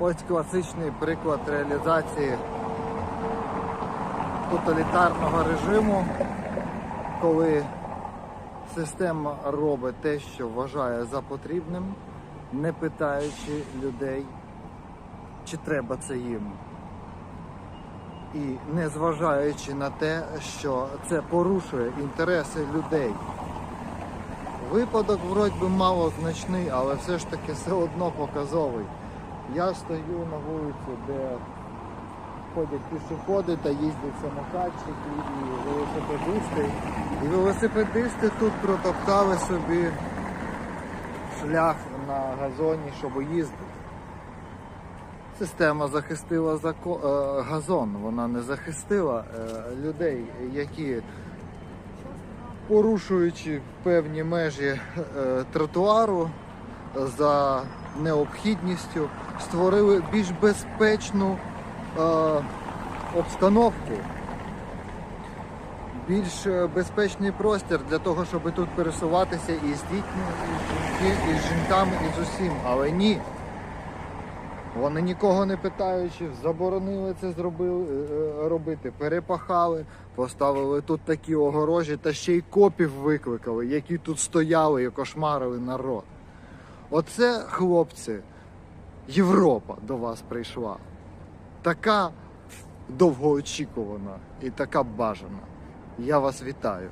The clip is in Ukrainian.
Ось класичний приклад реалізації тоталітарного режиму, коли система робить те, що вважає за потрібним, не питаючи людей, чи треба це їм. І не зважаючи на те, що це порушує інтереси людей. Випадок вроді би малозначний, але все ж таки все одно показовий. Я стою на вулиці, де ходять пішоходи та їздять самокатчики і велосипедисти. І велосипедисти тут протоптали собі шлях на газоні, щоб їздити. Система захистила е, газон, вона не захистила е, людей, які порушуючи певні межі е, тротуару за необхідністю, створили більш безпечну е, обстановку, більш е, безпечний простір для того, щоб тут пересуватися і з дітьми, і з, жінки, і з жінками, і з усім. Але ні. Вони нікого не питаючи, заборонили це зробили, е, робити, перепахали, поставили тут такі огорожі та ще й копів викликали, які тут стояли і кошмарили народ. Оце, хлопці, Європа до вас прийшла. Така довгоочікувана і така бажана. Я вас вітаю.